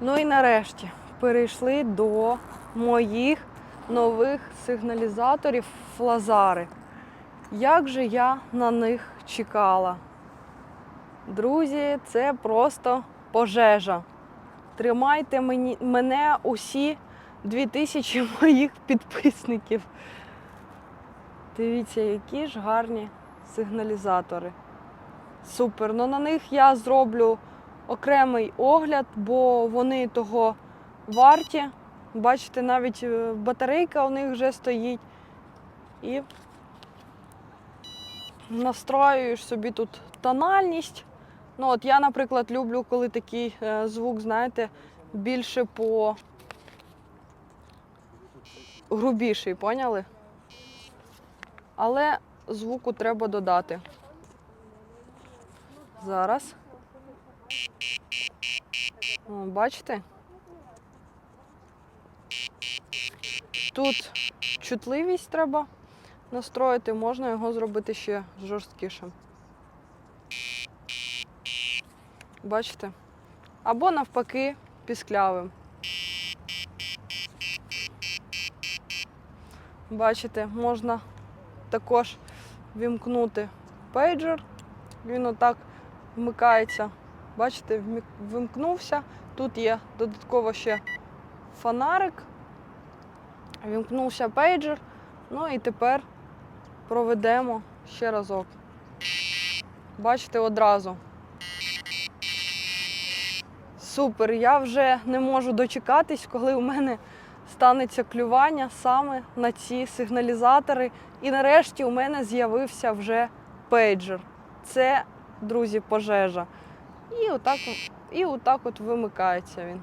Ну і нарешті перейшли до моїх нових сигналізаторів флазари. Як же я на них чекала? Друзі, це просто пожежа. Тримайте мені, мене усі 2000 моїх підписників. Дивіться, які ж гарні сигналізатори. Супер. Ну на них я зроблю окремий огляд, бо вони того варті. Бачите, навіть е, батарейка у них вже стоїть. І настроюєш собі тут тональність. Ну, от я, наприклад, люблю, коли такий е, звук, знаєте, більше по грубіший, поняли? Але звуку треба додати. Зараз. О, бачите? Тут чутливість треба настроїти, можна його зробити ще жорсткішим. Бачите? Або навпаки пісклявим. Бачите, можна також вімкнути пейджер. Він отак вмикається. Бачите, вимкнувся. Тут є додатково ще фонарик. Вімкнувся пейджер. Ну і тепер проведемо ще разок. Бачите одразу. Супер, я вже не можу дочекатись, коли у мене станеться клювання саме на ці сигналізатори. І нарешті у мене з'явився вже пейджер. Це, друзі, пожежа. І отак, і отак от вимикається він.